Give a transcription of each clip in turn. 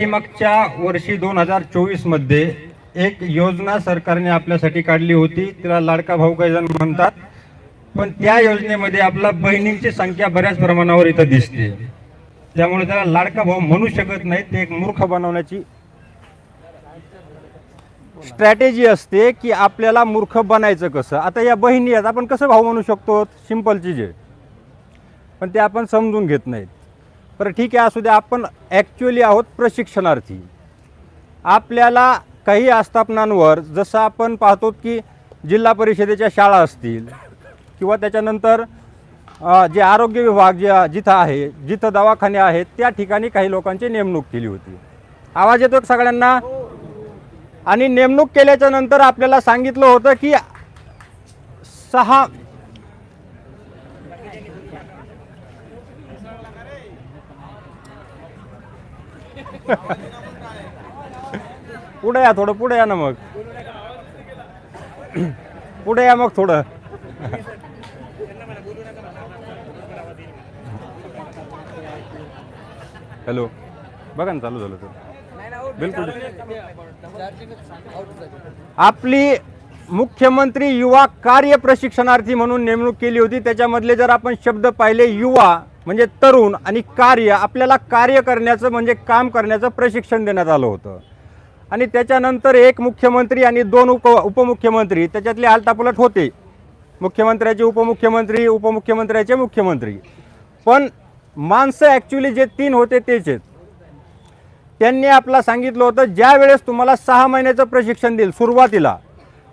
मागच्या वर्षी दोन हजार चोवीसमध्ये एक योजना सरकारने आपल्यासाठी काढली होती. तिला लाडका भाऊ काही जण म्हणतात. पण त्या योजनेमध्ये आपला बहिणींची संख्या बऱ्याच प्रमाणावर इथं दिसते. त्यामुळे त्याला लाडका भाऊ म्हणू शकत नाही. ते एक मूर्ख बनवण्याची स्ट्रॅटेजी असते की आपल्याला मूर्ख बनायचं कसं. आता या बहिणी आहेत. आपण कसं भाऊ म्हणू शकतो? सिंपल चीज आहे. पण ते आपण समजून घेत नाहीत. बरं ठीक आहे असू द्या आपण ॲक्च्युअली आहोत प्रशिक्षणार्थी. आपल्याला काही आस्थापनांवर जसं आपण पाहतो की जिल्हा परिषदेच्या शाळा असतील किंवा त्याच्यानंतर जे आरोग्य विभाग जे जिथं आहे जिथं दवाखाने आहेत त्या ठिकाणी काही लोकांची नेमणूक केली होती. आवाज येतो सगळ्यांना? आणि नेमणूक केल्याच्यानंतर आपल्याला सांगितलं होतं की सहा पुढे या थोडं पुढे या ना मग. पुढे या मग थोडं. हॅलो. बघा ना चालू झालं तर. बिलकुल. आपली मुख्यमंत्री युवा कार्य प्रशिक्षणार्थी म्हणून नेमणूक केली होती. त्याच्यामधले जर आपण शब्द पाहिले युवा म्हणजे तरुण आणि कार्य आपल्याला कार्य करण्याचं म्हणजे काम करण्याचं प्रशिक्षण देण्यात आलं होतं. आणि त्याच्यानंतर एक मुख्यमंत्री आणि दोन उप उपमुख्यमंत्री त्याच्यातले आलटापलट होते. मुख्यमंत्र्याचे उपमुख्यमंत्री उपमुख्यमंत्र्याचे मुख्यमंत्री. पण माणसं ॲक्च्युली जे तीन होते तेच आहेत. त्यांनी आपला सांगितलं होतं ज्या वेळेस तुम्हाला सहा महिन्याचं प्रशिक्षण देईल सुरुवातीला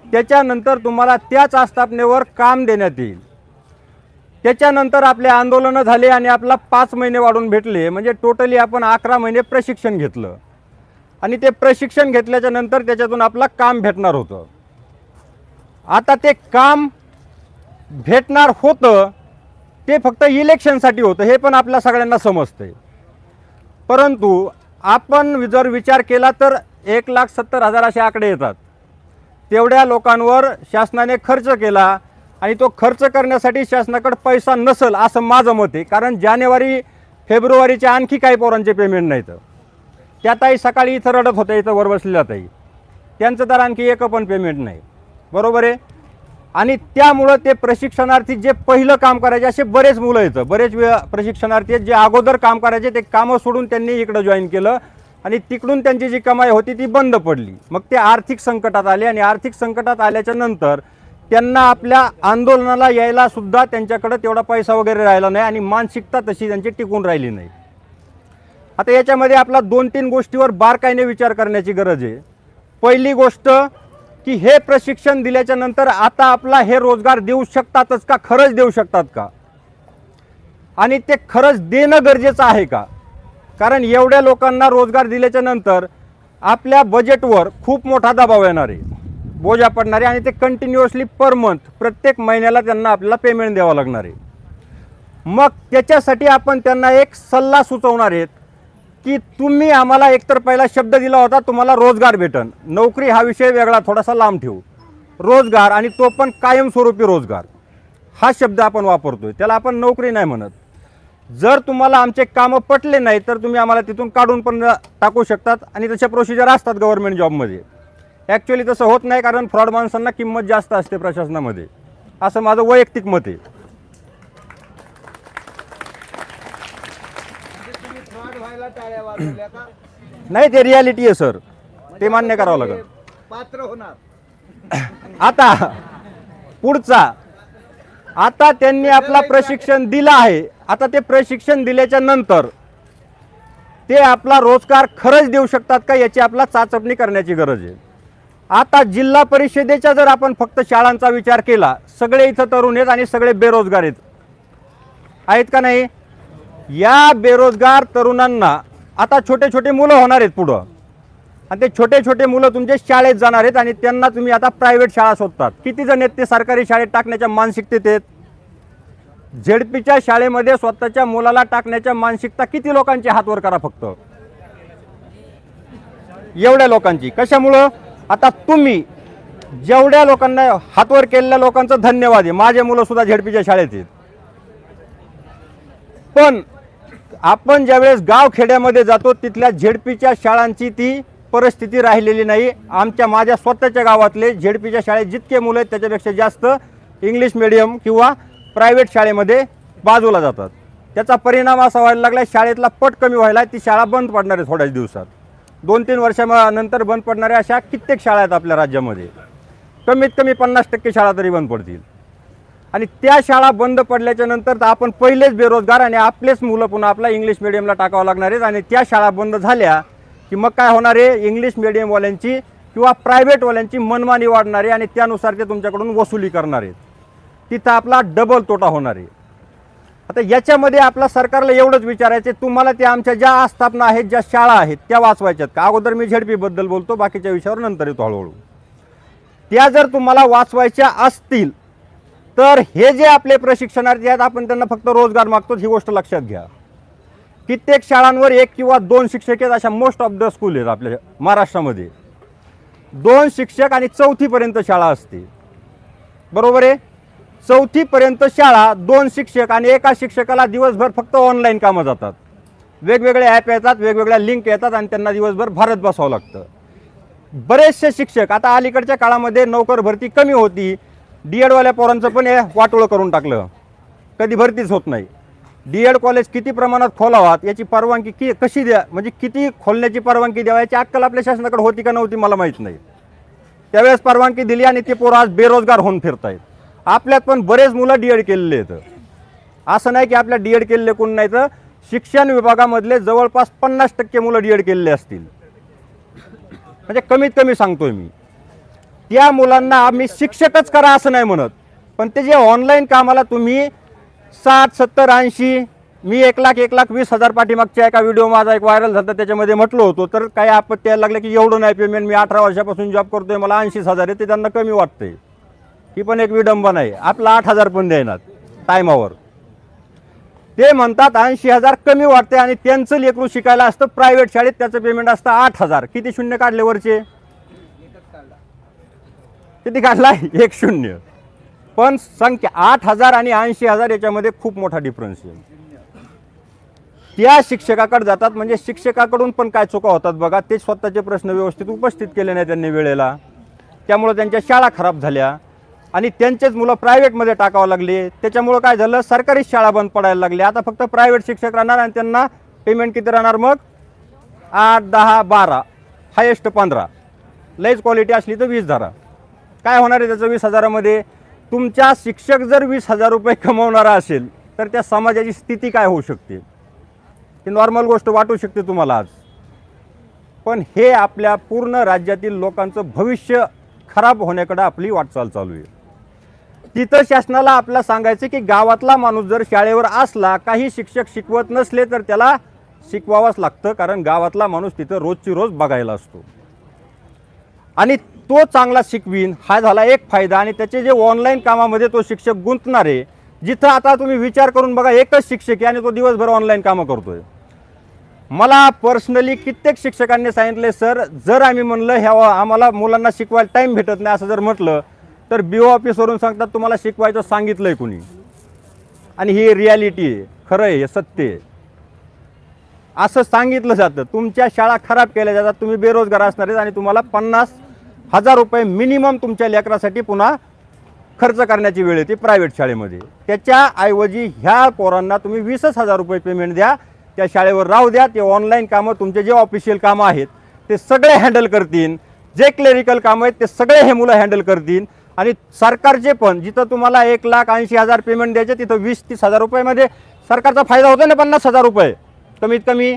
त्याच्यानंतर तुम्हाला त्याच आस्थापनेवर काम देण्यात येईल. त्याच्यानंतर आपले आंदोलनं झाले आणि आपला पाच महिने वाढून भेटले म्हणजे टोटली आपण अकरा महिने प्रशिक्षण घेतलं. आणि ते प्रशिक्षण घेतल्याच्या नंतर त्याच्यातून आपला काम भेटणार होतं. आता ते काम भेटणार होतं ते फक्त इलेक्शनसाठी होतं हे पण आपल्या सगळ्यांना समजतंय. परंतु आपण जर विचार केला तर एक लाख सत्तर हजार असे आकडे येतात. तेवढ्या लोकांवर शासनाने खर्च केला आणि तो खर्च करण्यासाठी शासनाकडे पैसा नसेल असं माझं मत आहे. कारण जानेवारी फेब्रुवारीच्या आणखी काही पोरांचे पेमेंट नाहीत. त्या ताई सकाळी इथं रडत होत्या इथं वर बसलेल्या ताई. त्यांचं तर आणखी एक पण पेमेंट नाही. बरोबर आहे? आणि त्यामुळं ते प्रशिक्षणार्थी जे पहिलं काम करायचे असे बरेच मुलं येतं बरेच वे प्रशिक्षणार्थी आहेत जे अगोदर काम करायचे ते कामं सोडून त्यांनी इकडं जॉईन केलं. आणि तिकडून त्यांची जी कमाई होती ती बंद पडली. मग ते आर्थिक संकटात आले आणि आर्थिक संकटात आल्याच्यानंतर त्यांना आपल्या आंदोलनाला यायला सुद्धा त्यांच्याकडं तेवढा पैसा वगैरे राहिला नाही आणि मानसिकता तशी त्यांची टिकून राहिली नाही. आता याच्यामध्ये आपला दोन तीन गोष्टीवर बारकाईने विचार करण्याची गरज आहे. पहिली गोष्ट की हे प्रशिक्षण दिल्याच्या नंतर आता आपला हे रोजगार देऊ शकतातच का? खरंच देऊ शकतात का? आणि ते खरंच देणं गरजेचं आहे का? कारण एवढ्या लोकांना रोजगार दिल्याच्या नंतर आपल्या बजेटवर खूप मोठा दबाव येणार आहे. बोजा पडणार आहे आणि ते कंटिन्युअसली पर मंथ प्रत्येक महिन्याला त्यांना आपल्याला पेमेंट द्यावं लागणार आहे. मग त्याच्यासाठी आपण त्यांना एक सल्ला सुचवणार आहेत की तुम्ही आम्हाला एकतर पहिला शब्द दिला होता तुम्हाला रोजगार भेटन. नोकरी हा विषय वेगळा थोडासा लांब ठेवू. रोजगार आणि तो पण कायमस्वरूपी रोजगार. हा शब्द आपण वापरतोय. त्याला आपण नोकरी नाही म्हणत. जर तुम्हाला आमचे कामं पटले नाही तर तुम्ही आम्हाला तिथून काढून पण टाकू शकतात आणि तशा प्रोसिजर असतात गव्हर्नमेंट जॉबमध्ये ॲक्च्युली तसं होत नाही कारण फ्रॉड माणसांना किंमत जास्त असते प्रशासनामध्ये. असं माझं वैयक्तिक मत आहे. नाही ते रियालिटी आहे सर ते मान्य करावं लागेल. पात्र होणार. आता पुढचा आता त्यांनी आपला प्रशिक्षण दिलं आहे. आता ते प्रशिक्षण दिल्याच्या नंतर ते आपला रोजगार खरंच देऊ शकतात का याची आपला चाचपणी करण्याची गरज आहे. आता जिल्हा परिषदेच्या जर आपण फक्त शाळांचा विचार केला सगळे इथं तरुण आहेत आणि सगळे बेरोजगार आहेत. आहेत का नाही? या बेरोजगार तरुणांना आता छोटे छोटे मुलं होणार आहेत पुढं. आणि ते छोटे छोटे मुलं तुमचे शाळेत जाणार आहेत आणि त्यांना तुम्ही आता प्रायव्हेट शाळा शोधतात. किती जण आहेत ते सरकारी शाळेत टाकण्याच्या मानसिकतेत आहेत? झेडपीच्या शाळेमध्ये स्वतःच्या मुलाला टाकण्याच्या मानसिकता किती लोकांची हातवर करा फक्त? एवढ्या लोकांची. कशामुळं? आता तुम्ही जेवढ्या लोकांना हातवर केलेल्या लोकांचं धन्यवाद आहे. माझे मुलं सुद्धा झेडपीच्या शाळेत आहेत. पण आपण ज्यावेळेस गाव खेड्यामध्ये जातो तिथल्या झेडपीच्या शाळांची ती परिस्थिती राहिलेली नाही. आमच्या माझ्या स्वतःच्या गावातले झेडपीच्या शाळेत जितके मुलं आहेत त्याच्यापेक्षा जास्त इंग्लिश मिडियम किंवा प्रायव्हेट शाळेमध्ये बाजूला जातात. त्याचा परिणाम असा व्हायला लागला शाळेतला पट कमी व्हायला ती शाळा बंद पडणार आहे थोड्याच दिवसात. दोन तीन वर्षानंतर बंद पडणाऱ्या अशा कित्येक शाळा आहेत आपल्या राज्यामध्ये. कमीत कमी पन्नास टक्के शाळा तरी बंद पडतील. आणि त्या शाळा बंद पडल्याच्या नंतर तर आपण पहिलेच बेरोजगार आणि आपलेच मुलं पुन्हा आपला इंग्लिश मिडियमला टाकावं लागणार आहेत आणि त्या शाळा बंद झाल्या की मग काय होणार आहे? इंग्लिश मिडियमवाल्यांची किंवा प्रायव्हेटवाल्यांची मनमानी वाढणार आहे आणि त्यानुसार ते तुमच्याकडून वसुली करणार आहेत. तिथं आपला डबल तोटा होणार आहे. आता याच्यामध्ये आपला सरकारला एवढंच विचारायचं आहे, तुम्हाला त्या आमच्या ज्या आस्थापना आहेत ज्या शाळा आहेत त्या वाचवायच्यात का? अगोदर मी झेडपीबद्दल बोलतो बाकीच्या विषयावर नंतर येतो हळूहळू. त्या जर तुम्हाला वाचवायच्या असतील तर हे जे आपले प्रशिक्षणार्थी आहेत आपण त्यांना फक्त रोजगार मागतो ही गोष्ट लक्षात घ्या. कित्येक शाळांवर एक किंवा दोन शिक्षक आहेत अशा मोस्ट ऑफ द स्कूल आहेत आपल्या महाराष्ट्रामध्ये. दोन शिक्षक आणि चौथीपर्यंत शाळा असते. बरोबर आहे? चौथीपर्यंत शाळा दोन शिक्षक आणि एका शिक्षकाला दिवसभर फक्त ऑनलाईन कामं जातात. वेगवेगळे ॲप येतात वेगवेगळ्या लिंक येतात आणि त्यांना दिवसभर भारत बसावं लागतं. बरेचसे शिक्षक आता अलीकडच्या काळामध्ये नोकर भरती कमी होती. डी एडवाल्या पोरांचं पण हे वाटोळं करून टाकलं. कधी भरतीच होत नाही. डी एड कॉलेज किती प्रमाणात खोलावात याची परवानगी की कशी द्या म्हणजे किती खोलण्याची परवानगी द्यावा याची अक्कल आपल्या शासनाकडे होती का नव्हती मला माहीत नाही. त्यावेळेस परवानगी दिली आणि ते पोरं आज बेरोजगार होऊन फिरत आहेत आपल्यात पण बरेच मुलं डी एड केलेले आहेत. असं नाही की आपल्या डी एड केलेले कोण नाही तर शिक्षण विभागामधले जवळपास पन्नास टक्के मुलं डी एड केलेले असतील. म्हणजे कमीत कमी सांगतोय मी. त्या मुलांना आम्ही शिक्षकच करा असं नाही म्हणत. पण ते जे ऑनलाईन कामाला तुम्ही साठ सत्तर ऐंशी मी एक लाख एक लाख वीस हजार पाठीमागच्या एका व्हिडिओ माझा एक व्हायरल झाला. त्याच्यामध्ये म्हटलो होतो तर काही आपत्ती यायला लागलं की एवढं नाही पेमेंट मी अठरा वर्षापासून जॉब करतोय मला ऐंशीच हजार आहे ते त्यांना कमी वाटतंय. ही पण एक विडंबना आहे. आपला आठ हजार पण देणार टायमावर ते म्हणतात ऐंशी हजार कमी वाटते आणि त्यांचं लेकरू शिकायला असतं प्रायव्हेट शाळेत त्याचं पेमेंट असतं आठ हजार. किती शून्य काढले वरचे? किती काढला? एक शून्य. पण संख्या आठ हजार आणि ऐंशी हजार याच्यामध्ये खूप मोठा डिफरन्स आहे. त्या शिक्षकाकडे जातात म्हणजे शिक्षकाकडून पण काय चुका होतात बघा ते स्वतःचे प्रश्न व्यवस्थित उपस्थित केले नाही त्यांनी वेळेला. त्यामुळं त्यांच्या शाळा खराब झाल्या. आणि त्यांचेच मुलं प्रायव्हेटमध्ये टाकावं लागले. त्याच्यामुळं काय झालं? सरकारी शाळा बंद पडायला लागली आता फक्त प्रायव्हेट शिक्षक राहणार आणि त्यांना पेमेंट किती राहणार मग? आठ दहा बारा हायेस्ट पंधरा. लईच क्वालिटी असली तर वीस धरा. काय होणार आहे त्याचं वीस हजारामध्ये? तुमच्या शिक्षक जर वीस हजार रुपये कमवणारा असेल तर त्या समाजाची स्थिती काय होऊ शकते? ही नॉर्मल गोष्ट वाटू शकते तुम्हाला आज. पण हे आपल्या पूर्ण राज्यातील लोकांचं भविष्य खराब होण्याकडे आपली वाटचाल चालू आहे. तिथं शासनाला आपल्याला सांगायचं की गावातला माणूस जर शाळेवर असला काही शिक्षक शिकवत नसले तर त्याला शिकवावंच लागतं कारण गावातला माणूस तिथं रोजची रोज बघायला असतो. आणि तो चांगला शिकवीन हा झाला एक फायदा आणि त्याचे जे ऑनलाईन कामामध्ये तो शिक्षक गुंतणार आहे जिथं आता तुम्ही विचार करून बघा एकच शिक्षक आहे आणि तो दिवसभर ऑनलाईन कामं करतोय. मला पर्सनली कित्येक शिक्षकांनी सांगितले सर जर आम्ही म्हणलं ह्या आम्हाला मुलांना शिकवायला टाईम भेटत नाही असं जर म्हटलं तर बी ओ ऑफिसवरून सांगतात तुम्हाला शिकवायचं सांगितलंय कुणी. आणि ही रियालिटी आहे खरं आहे हे सत्य आहे. असं सांगितलं जातं. तुमच्या शाळा खराब केल्या जातात तुम्ही बेरोजगार असणार आहेत आणि तुम्हाला पन्नास हजार रुपये मिनिमम तुमच्या लेकरासाठी पुन्हा खर्च करण्याची वेळ येते प्रायव्हेट शाळेमध्ये. त्याच्याऐवजी ह्या पोरांना तुम्ही वीसच हजार रुपये पेमेंट द्या. त्या शाळेवर राहू द्या. ते ऑनलाईन कामं तुमचे जे ऑफिशियल कामं आहेत ते सगळे हँडल करतील. जे क्लेरिकल कामं आहेत ते सगळे हे मुलं हँडल करतील. आणि सरकारचे पण जिथं तुम्हाला एक लाख ऐंशी हजार पेमेंट द्यायचे तिथं वीस तीस हजार रुपयामध्ये सरकारचा फायदा होतो ना पन्नास हजार रुपये? कमीत कमी.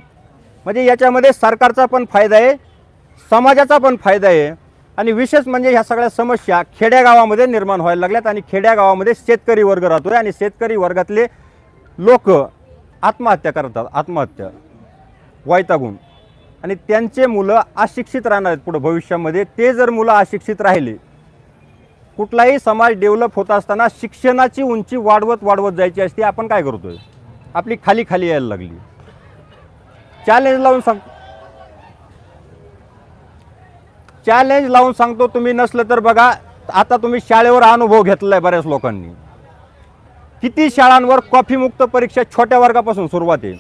म्हणजे याच्यामध्ये सरकारचा पण फायदा आहे समाजाचा पण फायदा आहे. आणि विशेष म्हणजे ह्या सगळ्या समस्या खेड्यागावामध्ये निर्माण व्हायला लागल्यात आणि खेड्यागावामध्ये शेतकरी वर्ग राहतोय आणि शेतकरी वर्गातले लोक आत्महत्या करतात आत्महत्या. वैतागून. आणि त्यांचे मुलं अशिक्षित राहणार आहेत पुढं भविष्यामध्ये. ते जर मुलं अशिक्षित राहिले कुठलाही समाज डेव्हलप होत असताना शिक्षणाची उंची वाढवत वाढवत जायची असते आपण काय करतोय? आपली खाली खाली यायला लागली. चॅलेंज लावून सांग चॅलेंज लावून सांगतो तुम्ही नसलं तर बघा आता तुम्ही शाळेवर अनुभव घेतला आहे बऱ्याच लोकांनी. किती शाळांवर कॉफीमुक्त परीक्षा छोट्या वर्गापासून सुरुवात आहे?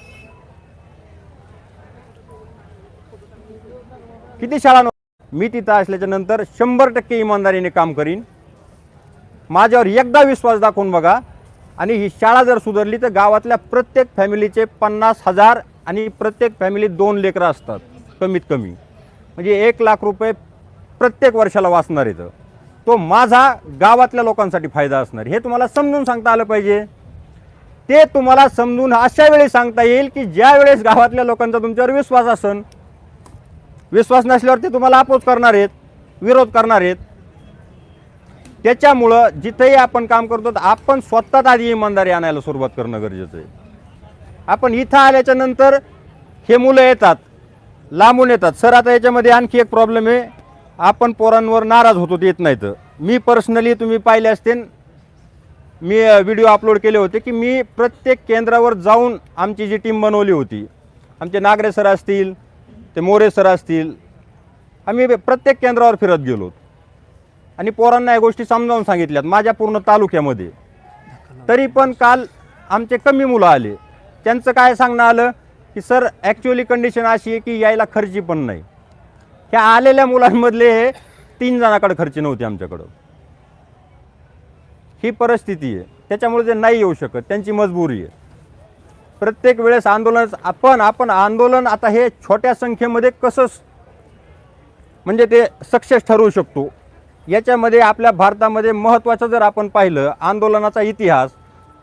किती शाळांवर? मी तिथं असल्याच्या नंतर शंभर टक्के इमानदारीने काम करीन. माझ्यावर एकदा विश्वास दाखवून बघा. आणि ही शाळा जर सुधारली तर गावातल्या प्रत्येक फॅमिलीचे पन्नास हजार आणि प्रत्येक फॅमिली दोन लेकरं असतात कमीत कमी. म्हणजे एक लाख रुपये प्रत्येक वर्षाला वाचणार इथं तो. माझा गावातल्या लोकांसाठी फायदा असणार. हे तुम्हाला समजून सांगता आलं पाहिजे. ते तुम्हाला समजून अशा वेळी सांगता येईल की ज्या वेळेस गावातल्या लोकांचा तुमच्यावर विश्वास असन विश्वास नसल्यावर ते तुम्हाला अपोज करणार आहेत विरोध करणार आहेत. त्याच्यामुळं जिथेही आपण काम करतो तर आपण स्वतःच आधी इमानदारी आणायला सुरुवात करणं गरजेचं आहे. आपण इथं आल्याच्यानंतर हे मुलं येतात लांबून येतात. सर आता याच्यामध्ये आणखी एक प्रॉब्लेम आहे. आपण पोरांवर नाराज होतो येत नाही नाहीत. मी पर्सनली तुम्ही पाहिले असते मी व्हिडिओ अपलोड केले होते की मी प्रत्येक केंद्रावर जाऊन आमची जी टीम बनवली होती आमचे नागरे सर असतील ते मोरे सर असतील आम्ही प्रत्येक केंद्रावर फिरत गेलो. आणि पोरांना या गोष्टी समजावून सांगितल्यात माझ्या पूर्ण तालुक्यामध्ये. तरी पण काल आमचे कमी मुलं आले. त्यांचं काय सांगणं आलं की सर ॲक्च्युअली कंडिशन अशी आहे की यायला खर्ची पण नाही. ह्या आलेल्या मुलांमधले हे तीन जणांकडे खर्च नव्हते आमच्याकडं. ही परिस्थिती आहे. त्याच्यामुळे ते नाही येऊ शकत. त्यांची मजबुरी आहे. प्रत्येक वेळेस आंदोलन आपण आपण आंदोलन आता हे छोट्या संख्येमध्ये कसं म्हणजे ते सक्सेस ठरवू शकतो? याच्यामध्ये आपल्या भारतामध्ये महत्त्वाचं जर आपण पाहिलं आंदोलनाचा इतिहास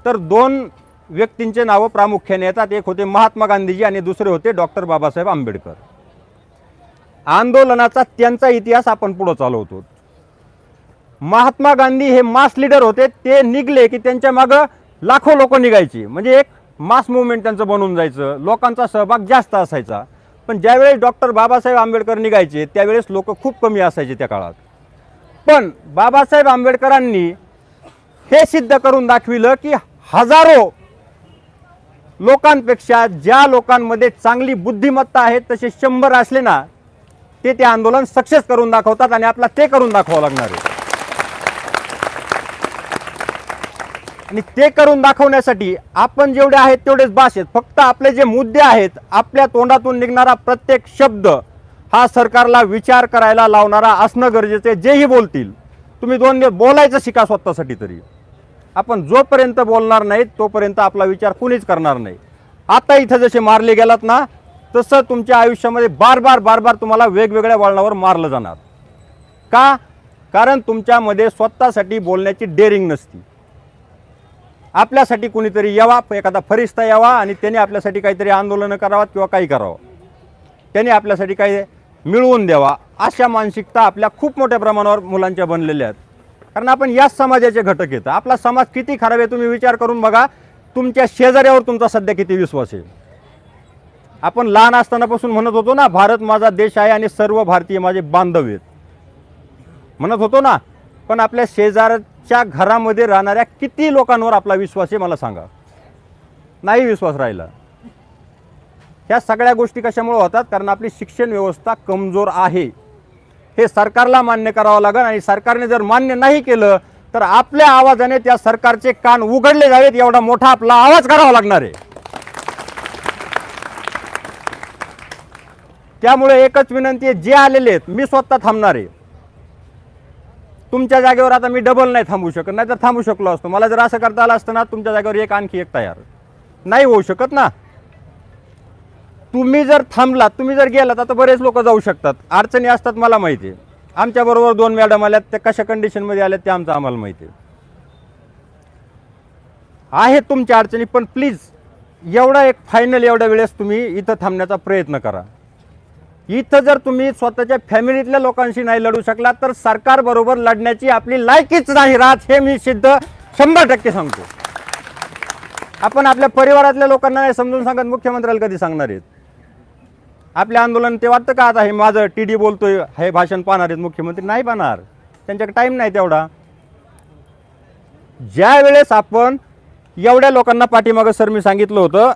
तर दोन व्यक्तींचे नावं प्रामुख्याने येतात. एक होते महात्मा गांधीजी आणि दुसरे होते डॉक्टर बाबासाहेब आंबेडकर. आंदोलनाचा त्यांचा इतिहास आपण पुढं चालवतो. महात्मा गांधी हे मास लीडर होते. ते निघले की त्यांच्या मागं लाखो लोक निघायची. म्हणजे एक मास मुवमेंट त्यांचं बनून जायचं. लोकांचा सहभाग जास्त असायचा. पण ज्यावेळेस डॉक्टर बाबासाहेब आंबेडकर निघायचे त्यावेळेस लोक खूप कमी असायचे त्या काळात. पण बाबासाहेब आंबेडकरांनी हे सिद्ध करून दाखविलं की हजारो लोकांपेक्षा ज्या लोकांमध्ये चांगली बुद्धिमत्ता आहे तसे शंभर असले ना ते ते आंदोलन सक्सेस करून दाखवतात आणि आपला ते करून दाखवावं लागणार आहे. आणि ते करून दाखवण्यासाठी आपण जेवढे आहेत तेवढेच बास आहेत. फक्त आपले जे मुद्दे आहेत आपल्या तोंडातून निघणारा प्रत्येक शब्द हा सरकारला विचार करायला लावणारा असणं गरजेचं आहे. जेही बोलतील. तुम्ही दोन दिवस बोलायचं शिका स्वतःसाठी तरी. आपण जोपर्यंत बोलणार नाहीत तोपर्यंत आपला विचार कुणीच करणार नाही. आता इथं जसे मारले गेलात ना तसं तुमच्या आयुष्यामध्ये बार बार बार बार तुम्हाला वेगवेगळ्या वळणावर मारलं जाणार. का? कारण तुमच्यामध्ये स्वतःसाठी बोलण्याची डेअरिंग नसती. आपल्यासाठी कुणीतरी यावा एखादा फरिश्ता यावा आणि त्याने आपल्यासाठी काहीतरी आंदोलनं करावं किंवा काही करावं. त्याने आपल्यासाठी काही मिळवून द्यावा. अशा मानसिकता आपल्या खूप मोठ्या प्रमाणावर मुलांच्या बनलेल्या आहेत. कारण आपण याच समाजाचे घटक येतं आपला समाज किती खराब आहे तुम्ही विचार करून बघा. तुमच्या शेजाऱ्यावर तुमचा सध्या किती विश्वास आहे? आपण लहान असतानापासून म्हणत होतो ना भारत माझा देश आहे आणि सर्व भारतीय माझे बांधव आहेत. म्हणत होतो ना पण आपल्या शेजारच्या घरामध्ये राहणाऱ्या किती लोकांवर आपला विश्वास आहे मला सांगा. नाही विश्वास राहिला. ह्या सगळ्या गोष्टी कशामुळे होतात? कारण आपली शिक्षण व्यवस्था कमजोर आहे. हे सरकारला मान्य करावं लागेल आणि सरकारने जर मान्य नाही केलं तर आपल्या आवाजाने त्या सरकारचे कान उघडले जावेत एवढा मोठा आपला आवाज करावा लागणार आहे. त्यामुळे एकच विनंती आहे जे आलेले आहेत मी स्वतः थांबणार आहे. तुमच्या जागेवर आता मी डबल नाही थांबू शकत नाही तर थांबू शकलो असतो. मला जर असं करता आलं असतं ना तुमच्या जागेवर एक आणखी एक तयार. नाही होऊ शकत ना. तुम्ही जर थांबलात तुम्ही जर गेलात आता बरेच लोक जाऊ शकतात. अडचणी असतात मला माहिती आहे. आमच्याबरोबर दोन मॅडम आल्यात त्या कशा कंडिशनमध्ये आल्यात ते आमचं आम्हाला माहिती आहे. आहेत तुमच्या अडचणी पण प्लीज एवढा एक फायनल एवढ्या वेळेस तुम्ही इथं थांबण्याचा प्रयत्न करा. इथं जर तुम्ही स्वतःच्या फॅमिलीतल्या लोकांशी नाही लढू शकला तर सरकारबरोबर लढण्याची आपली लायकीच नाही राहत हे मी सिद्ध शंभर टक्के सांगतो. आपण आपल्या परिवारातल्या लोकांना नाही समजून सांगत मुख्यमंत्र्याला कधी सांगणार आहेत? आपले आंदोलन ते वाटतं का? आता हे माझं टी डी बोलतोय हे भाषण पाहणार आहेत मुख्यमंत्री? नाही पाहणार. त्यांच्याकडे टाईम नाही तेवढा. ज्या वेळेस आपण एवढ्या लोकांना पाठीमागं सर मी सांगितलं होतं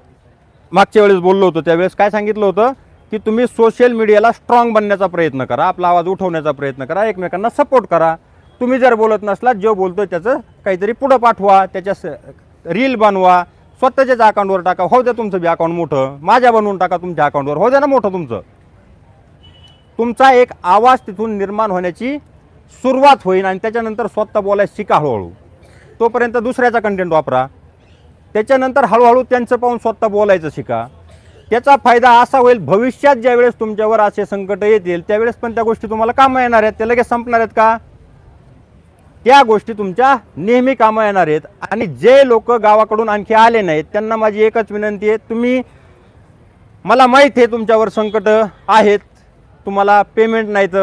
मागच्या वेळेस बोललो होतो त्यावेळेस काय सांगितलं होतं? की तुम्ही सोशल मीडियाला स्ट्रॉंग बनण्याचा प्रयत्न करा आपला आवाज उठवण्याचा प्रयत्न करा एकमेकांना सपोर्ट करा. तुम्ही जर बोलत नसला जो बोलतो त्याचं काहीतरी पुढं पाठवा त्याच्या रील बनवा स्वतःच्याच अकाउंटवर टाका. हो द्या तुमचं बी अकाउंट मोठं. माझ्या बनवून टाका तुमच्या अकाउंटवर हो द्या ना मोठं तुमचं. तुमचा एक आवाज तिथून निर्माण होण्याची सुरुवात होईल आणि त्याच्यानंतर स्वतः बोलायला शिका हळूहळू. तोपर्यंत दुसऱ्याचा कंटेंट वापरा. त्याच्यानंतर हळूहळू त्यांचं पाहून स्वतः बोलायचं शिका. त्याचा फायदा असा होईल भविष्यात ज्यावेळेस तुमच्यावर असे संकट येतील त्यावेळेस पण त्या गोष्टी तुम्हाला कामं येणार आहेत त्या लगेच संपणार आहेत का? त्या गोष्टी तुमच्या नेहमी कामं येणार आहेत आणि जे लोक गावाकडून आणखी आले नाहीत त्यांना माझी एकच विनंती आहे तुम्ही मला माहीत आहे तुमच्यावर संकट आहेत तुम्हाला पेमेंट नाहीत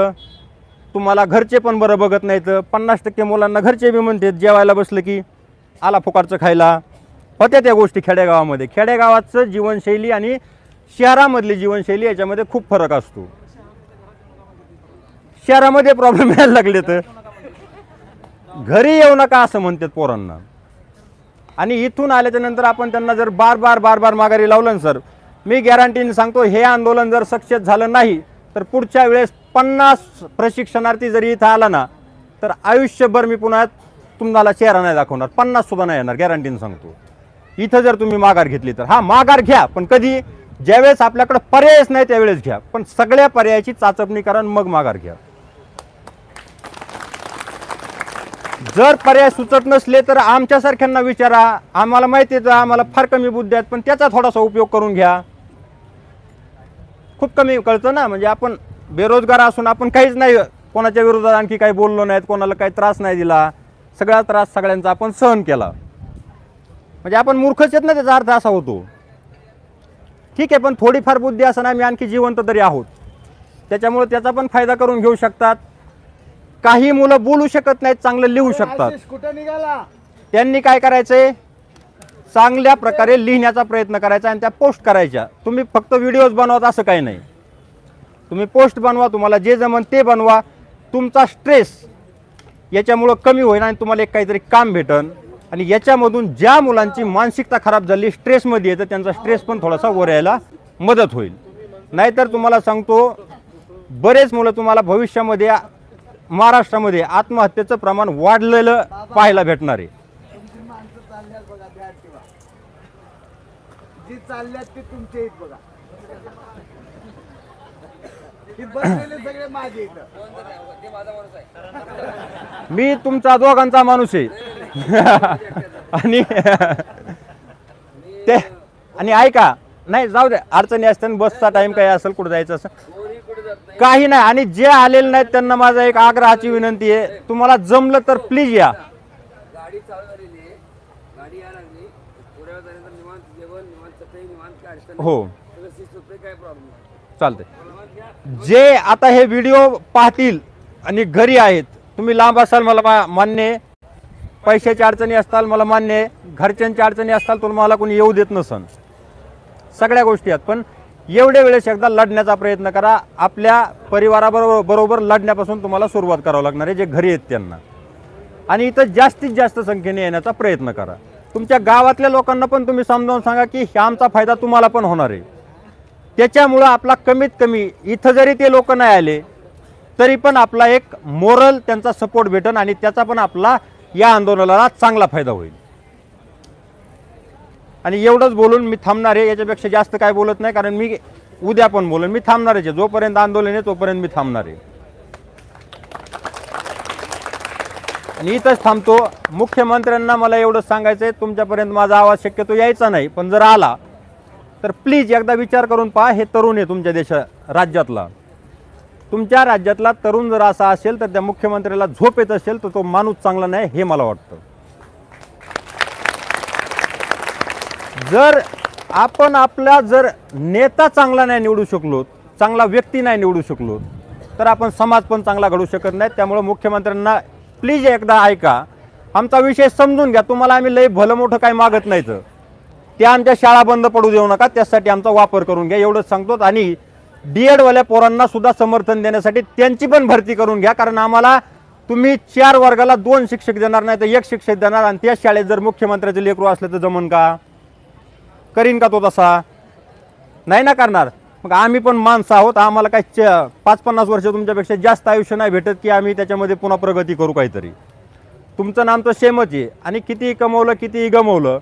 तुम्हाला घरचे पण बरं बघत नाहीत पन्नास टक्के मुलांना घरचे बी म्हणतात जेवायला बसलं की आला फुकारचं खायला. होत्या त्या गोष्टी खेडेगावामध्ये. खेडेगावाचं जीवनशैली आणि शहरामधली जीवनशैली याच्यामध्ये खूप फरक असतो. शहरामध्ये प्रॉब्लेम यायला लागले तर? घरी येऊ नका असं म्हणतात पोरांना. आणि इथून आल्याच्यानंतर आपण त्यांना जर बार बार बार बार माघारी लावलं ना सर मी गॅरंटीने सांगतो हे आंदोलन जर सक्सेस झालं नाही तर पुढच्या वेळेस पन्नास प्रशिक्षणार्थी जरी इथं आला ना तर आयुष्यभर मी पुन्हा तुम्हाला चेहरा नाही दाखवणार. पन्नाससुद्धा नाही येणार गॅरंटीने सांगतो. इथं जर तुम्ही माघार घेतली तर. हा माघार घ्या पण कधी ज्यावेळेस आपल्याकडे पर्यायच नाही त्यावेळेस घ्या. पण सगळ्या पर्यायाची चाचपणी करा आणि मग माघार घ्या. जर पर्याय सुचत नसले तर आमच्यासारख्यांना विचारा. आम्हाला माहिती आहे आम्हाला फार कमी बुद्धी आहेत पण त्याचा थोडासा उपयोग करून घ्या. खूप कमी कळतं ना म्हणजे आपण बेरोजगार असून आपण काहीच नाही कोणाच्या विरोधात आणखी काही बोललो नाहीत कोणाला काही त्रास नाही दिला. सगळा त्रास सगळ्यांचा आपण सहन केला. म्हणजे आपण मूर्खच आहेत ना त्याचा अर्थ असा होतो. ठीक आहे पण थोडीफार बुद्धी असं आम्ही आणखी जिवंत तरी आहोत. त्याच्यामुळे त्याचा पण फायदा करून घेऊ शकतात. काही मुलं बोलू शकत नाहीत चांगलं लिहू शकतात. कुठं निघाला? त्यांनी काय करायचंय? चांगल्या प्रकारे लिहिण्याचा प्रयत्न करायचा आणि त्या पोस्ट करायच्या. तुम्ही फक्त व्हिडिओज बनवत असं काही नाही. तुम्ही पोस्ट बनवा तुम्हाला जे जमन ते बनवा. तुमचा स्ट्रेस याच्यामुळं कमी होईल आणि तुम्हाला एक काहीतरी काम भेटन. आणि याच्यामधून ज्या मुलांची मानसिकता खराब झाली स्ट्रेसमध्ये येतं त्यांचा स्ट्रेस पण थोडासा वर यायला मदत होईल. नाहीतर तुम्हाला सांगतो बरेच मुलं तुम्हाला भविष्यामध्ये महाराष्ट्रामध्ये आत्महत्येचं प्रमाण वाढलेलं पाहायला भेटणार आहे. मी तुमचा दोघांचा माणूस आहे. आणि ते आणि ऐका नाही जाऊ दे अडचणी असतात बसचा टाइम काय असेल कुठं जायचं असं काही नाही आणि जे आलेले नाहीत त्यांना माझा एक आग्रहाची विनंती आहे. तुम्हाला जमलं तर प्लीज या. हो. घ्या जे आता हे व्हिडिओ पाहतील आणि घरी आहेत तुम्ही लांब असाल मला मान्य आहे. पैशाच्या अडचणी असताल मला मान्य आहे. घरच्यांच्या अडचणी असताल तुम्हाला कोणी येऊ देत नसन. सगळ्या गोष्टी आहेत. पण एवढ्या वेळेस एकदा लढण्याचा प्रयत्न करा. आपल्या परिवाराबरोबर बरोबर लढण्यापासून तुम्हाला सुरुवात करावं लागणार आहे. जे घरी आहेत त्यांना. आणि इथं जास्तीत जास्त संख्येने येण्याचा प्रयत्न करा. तुमच्या गावातल्या लोकांना पण तुम्ही समजावून सांगा की ह्या आमचा फायदा तुम्हाला पण होणार आहे. त्याच्यामुळं आपला कमीत कमी इथं जरी ते लोक नाही आले तरी पण आपला एक मोरल त्यांचा सपोर्ट भेटन आणि त्याचा पण आपला या आंदोलनाला चांगला फायदा होईल. आणि एवढंच बोलून मी थांबणार आहे याच्यापेक्षा जास्त काय बोलत नाही कारण मी उद्या पण बोलेन मी थांबणारच आहे. जोपर्यंत आंदोलन आहे तोपर्यंत मी थांबणार आहे. आणि इथंच थांबतो. मुख्यमंत्र्यांना मला एवढंच सांगायचं आहे तुमच्यापर्यंत माझा आवाज शक्यतो यायचा नाही पण जर आला तर प्लीज एकदा विचार करून पहा हे तरुण आहे तुमच्या देशा राज्यातला. तुमच्या राज्यातला तरुण जर असा असेल तर त्या मुख्यमंत्र्याला झोप येत असेल तर तो माणूस चांगला नाही हे मला वाटतं. जर आपण आपला जर नेता चांगला नाही निवडू शकलो चांगला व्यक्ती नाही निवडू शकलो तर आपण समाज पण चांगला घडू शकत नाही. त्यामुळं मुख्यमंत्र्यांना प्लीज एकदा ऐका आमचा विषय समजून घ्या. तुम्हाला आम्ही लय भलं मोठं काही मागत नाहीचं त्या आमच्या शाळा बंद पडू देऊ नका त्यासाठी आमचा वापर करून घ्या. एवढंच सांगतो आणि डी एडवाल्या पोरांना सुद्धा समर्थन देण्यासाठी त्यांची पण भरती करून घ्या कारण आम्हाला तुम्ही चार वर्गाला दोन शिक्षक देणार नाही तर एक शिक्षक देणार आणि त्या शाळेत जर मुख्यमंत्र्याचे लेकरू असलं तर जमन का? करीन का तो तसा? नाही ना करणार. मग आम्ही पण माणसं आहोत आम्हाला काय च- पाच पन्नास वर्ष तुमच्यापेक्षा जास्त आयुष्य नाही भेटत की आम्ही त्याच्यामध्ये पुन्हा प्रगती करू काहीतरी. तुमचं नाम तर सेमच आहे. आणि कितीही कमवलं कितीही गमवलं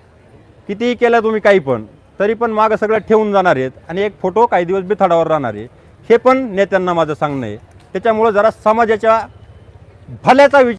कितीही केलं तुम्ही काही पण. तरी पण मागं सगळं ठेवून जाणार आहेत आणि एक फोटो काही दिवस बिथाडावर राहणार आहे. हे पण नेत्यांना माझं सांगणं आहे. त्याच्यामुळं जरा समाजाच्या भल्याचा विचार